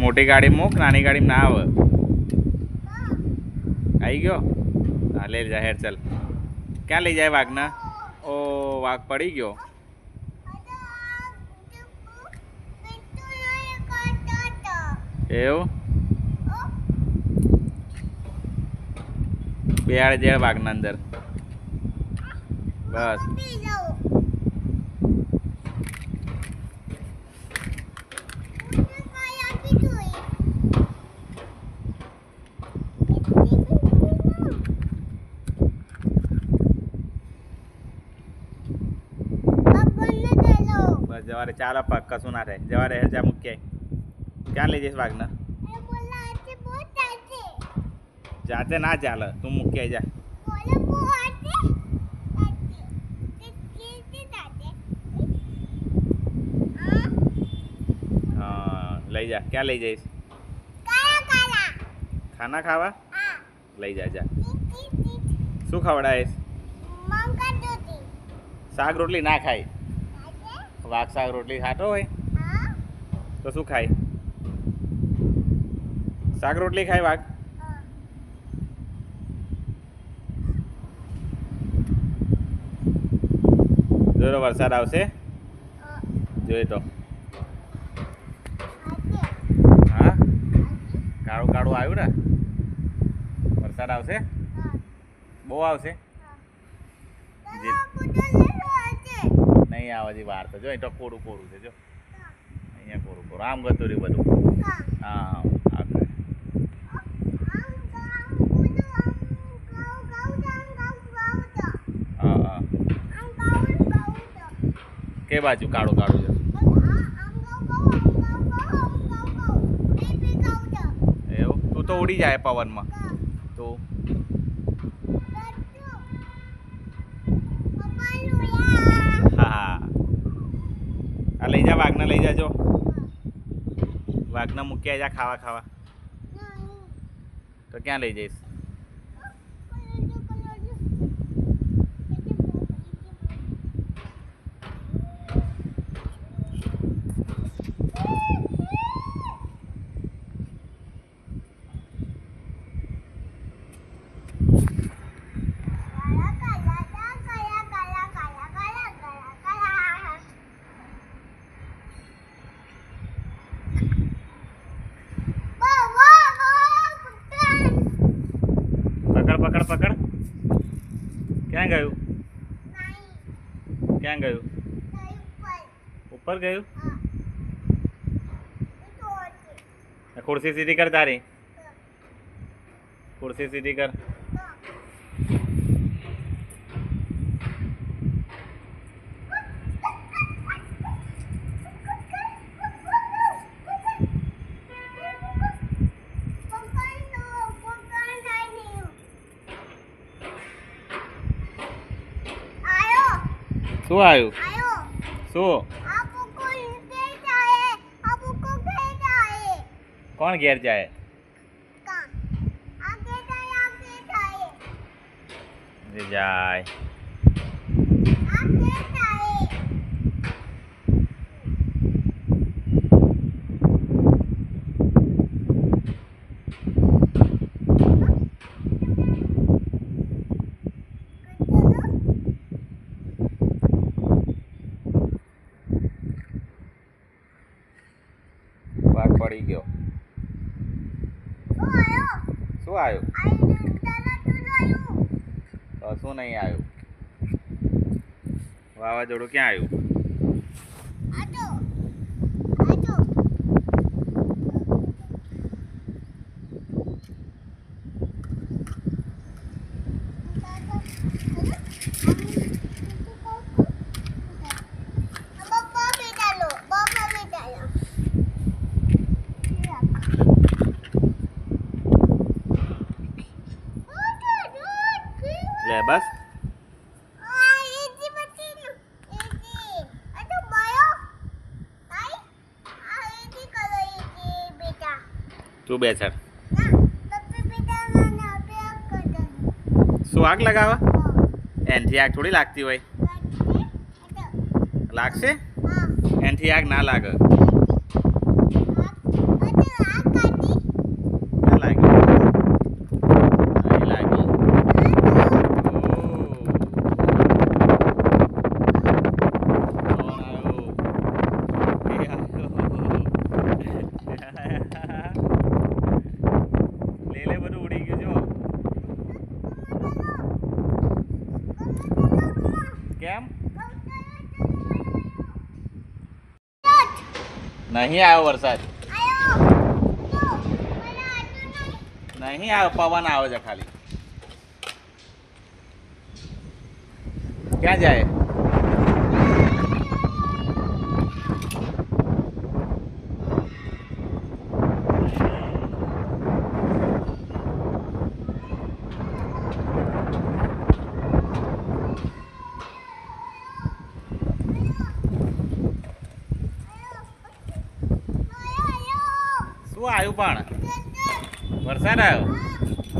મોટી ગાડી મૂક, નાની ગાડી ના આવે. આવી ગયો? હા લઈ જા હેર ચાલ. ક્યાં લઈ જાય વાઘના? ઓ, વાઘ પડી ગયો. એવું? બેહાડ જેડ વાઘના અંદર. બસ. કશું ના થાય. જવારે હેર જા મૂકી ક્યાં લઈ જઈશ વાઘને? જાતે ના ચાલે તું મૂકી જા. લઈ જા. ક્યાં લઈ જઈશ? ખાના ખાવા? લઈ જા જા. શું ખવડાવીશ? શાક રોટલી ના ખાય. વાઘ શાક રોટલી ખાતો હોય. તો શું ખાય? શાક રોટલી ખાય વાઘ? જોયો વરસાદ આવશે? જોઈએ તો હા? કાળું કાળું આવ્યું ને? વરસાદ આવશે? બહુ આવશે? નહીં આવે છે વાર તો જો અહીં તો કોરું કોરું છે જો અહીંયા કોરું કોરું આમ ગતું રહ્યું બધું હા હા કે બાજુ કાળું કાળું છે એવું તું તો ઉડી જાય પવનમાં તો હા હા આ લઈ જા વાઘને લઈ જાજો. વાઘને મૂકી જા ખાવા ખાવા. તો ક્યાં લઈ જઈશ પકડ પકડ પકડ ક્યાં ગયું ક્યાં ગયું ઉપર ગયું? ખુરશી સીધી કર તારી. ખુરશી સીધી કર. શું આવ્યું શું? કોણ ઘેર જાય? જાય વાઘ પડી ગયો શું આવ્યું? કશું નહીં આવ્યું? વાવાઝોડું ક્યાં આવ્યું? બસ. તું બેસર શું આગ લગાવવા એનથી આગ થોડી લાગતી હોય. લાગશે? એનથી આગ ના લાગે. નહીં આવ્યો વરસાદ. નહીં આવ્યો પવન આવે છે ખાલી. ક્યાં જાય? શું આવ્યું પણ? વરસાદ આવ્યો?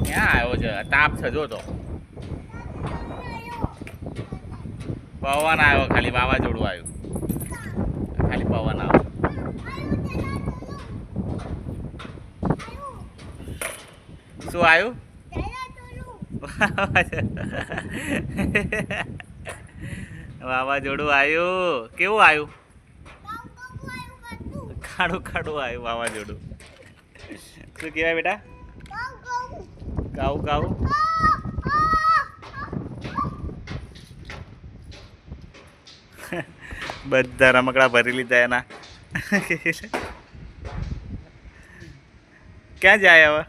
ક્યાં આવ્યો છે? તાપ છે, જો તો. પવન આવ્યો, ખાલી વાવાઝોડું આવ્યું. ખાલી પવન આવ્યો શું આવ્યું? વાવાઝોડું આવ્યું. કેવું આવ્યું? ખાડું ખાડું આવ્યું વાવાઝોડું. શું કહેવાય બેટા? કાવું કાવું બધા રમકડા ભરી લીધા એના. ક્યાં જાય હવે?